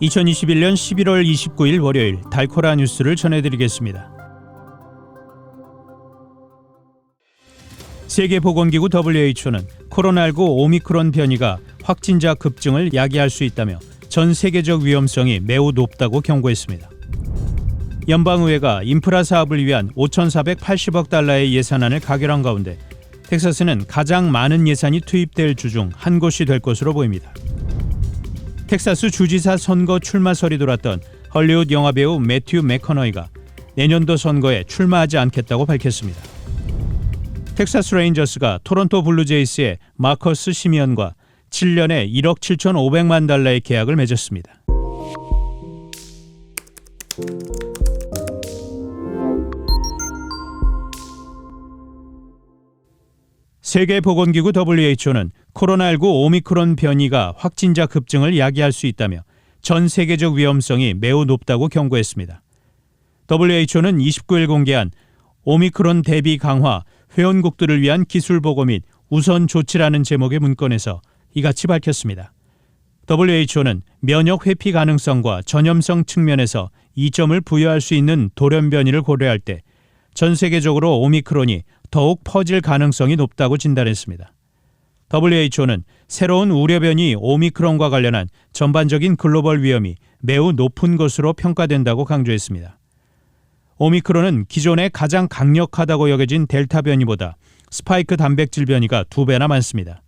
2021년 11월 29일 월요일 달코라 뉴스를 전해드리겠습니다. 세계보건기구 WHO는 코로나19 오미크론 변이가 확진자 급증을 야기할 수 있다며 전 세계적 위험성이 매우 높다고 경고했습니다. 연방의회가 인프라 사업을 위한 5,480억 달러의 예산안을 가결한 가운데 텍사스는 가장 많은 예산이 투입될 주 중 한 곳이 될 것으로 보입니다. 텍사스 주지사 선거 출마설이 돌았던 헐리우드 영화배우 매튜 맥커너이가 내년도 선거에 출마하지 않겠다고 밝혔습니다. 텍사스 레인저스가 토론토 블루제이스의 마커스 시미언과 7년에 1억 7,500만 달러의 계약을 맺었습니다. 세계보건기구 WHO는 코로나19 오미크론 변이가 확진자 급증을 야기할 수 있다며 전 세계적 위험성이 매우 높다고 경고했습니다. WHO는 29일 공개한 오미크론 대비 강화 회원국들을 위한 기술 보고 및 우선 조치라는 제목의 문건에서 이같이 밝혔습니다. WHO는 면역 회피 가능성과 전염성 측면에서 이점을 부여할 수 있는 돌연 변이를 고려할 때 전 세계적으로 오미크론이 더욱 퍼질 가능성이 높다고 진단했습니다. WHO는 새로운 우려 변이 오미크론과 관련한 전반적인 글로벌 위험이 매우 높은 것으로 평가된다고 강조했습니다. 오미크론은 기존에 가장 강력하다고 여겨진 델타 변이보다 스파이크 단백질 변이가 두 배나 많습니다.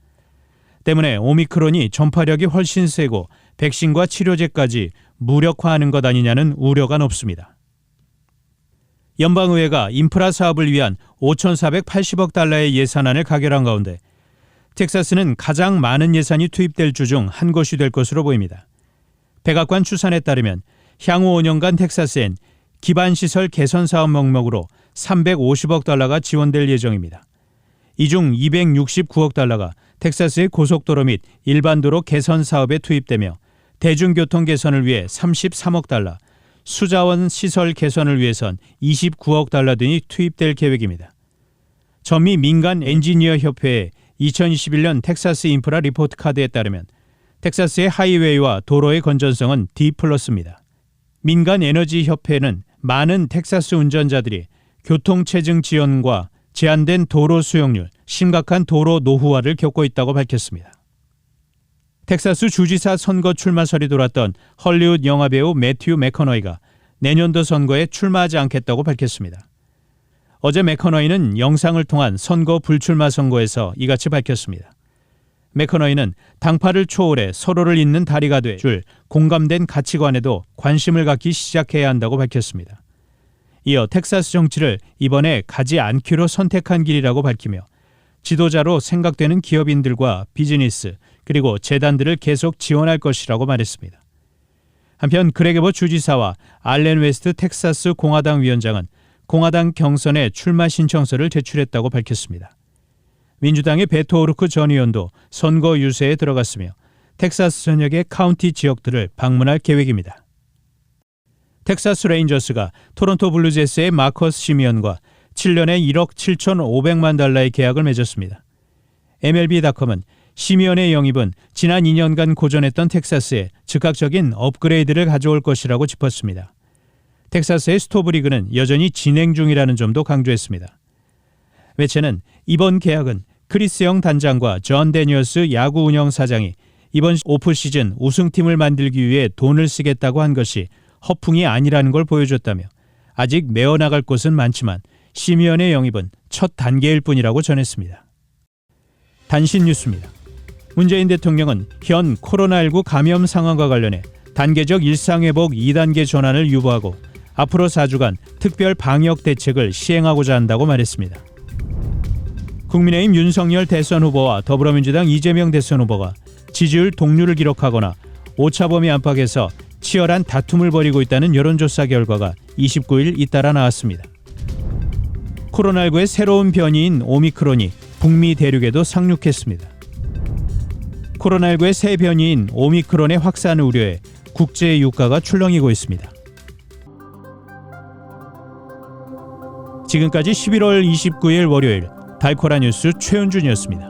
때문에 오미크론이 전파력이 훨씬 세고 백신과 치료제까지 무력화하는 것 아니냐는 우려가 높습니다. 연방의회가 인프라 사업을 위한 5,480억 달러의 예산안을 가결한 가운데 텍사스는 가장 많은 예산이 투입될 주 중 한 곳이 될 것으로 보입니다. 백악관 추산에 따르면 향후 5년간 텍사스엔 기반시설 개선 사업 명목으로 350억 달러가 지원될 예정입니다. 이 중 269억 달러가 텍사스의 고속도로 및 일반도로 개선 사업에 투입되며 대중교통 개선을 위해 33억 달러, 수자원 시설 개선을 위해선 29억 달러 등이 투입될 계획입니다. 전미 민간 엔지니어 협회의 2021년 텍사스 인프라 리포트 카드에 따르면 텍사스의 하이웨이와 도로의 건전성은 D 플러스입니다. 민간 에너지 협회는 많은 텍사스 운전자들이 교통 체증 지연과 제한된 도로 수용률, 심각한 도로 노후화를 겪고 있다고 밝혔습니다. 텍사스 주지사 선거 출마설이 돌았던 헐리우드 영화배우 매튜 맥커너이가 내년도 선거에 출마하지 않겠다고 밝혔습니다. 어제 맥커너이는 영상을 통한 선거 불출마 선거에서 이같이 밝혔습니다. 맥커너이는 당파를 초월해 서로를 잇는 다리가 돼줄 공감된 가치관에도 관심을 갖기 시작해야 한다고 밝혔습니다. 이어 텍사스 정치를 이번에 가지 않기로 선택한 길이라고 밝히며 지도자로 생각되는 기업인들과 비즈니스 그리고 재단들을 계속 지원할 것이라고 말했습니다. 한편 그레게버 주지사와 알렌 웨스트 텍사스 공화당 위원장은 공화당 경선에 출마 신청서를 제출했다고 밝혔습니다. 민주당의 베토 오르크 전 의원도 선거 유세에 들어갔으며 텍사스 전역의 카운티 지역들을 방문할 계획입니다. 텍사스 레인저스가 토론토 블루제스의 마커스 시미언과 7년에 1억 7,500만 달러의 계약을 맺었습니다. MLB.com은 시미언의 영입은 지난 2년간 고전했던 텍사스에 즉각적인 업그레이드를 가져올 것이라고 짚었습니다. 텍사스의 스토브리그는 여전히 진행 중이라는 점도 강조했습니다. 매체는 이번 계약은 크리스 영 단장과 존 데니얼스 야구 운영 사장이 이번 오프 시즌 우승팀을 만들기 위해 돈을 쓰겠다고 한 것이 허풍이 아니라는 걸 보여줬다며 아직 메어 나갈 곳은 많지만 시미언의 영입은 첫 단계일 뿐이라고 전했습니다. 단신 뉴스입니다. 문재인 대통령은 현 코로나19 감염 상황과 관련해 단계적 일상회복 2단계 전환을 유보하고 앞으로 4주간 특별 방역 대책을 시행하고자 한다고 말했습니다. 국민의힘 윤석열 대선 후보와 더불어민주당 이재명 대선 후보가 지지율 동률을 기록하거나 오차범위 안팎에서 치열한 다툼을 벌이고 있다는 여론조사 결과가 29일 잇따라 나왔습니다. 코로나19의 새로운 변이인 오미크론이 북미 대륙에도 상륙했습니다. 코로나19의 새 변이인 오미크론의 확산 우려에 국제 유가가 출렁이고 있습니다. 지금까지 11월 29일 월요일 달코라 뉴스 최은준이었습니다.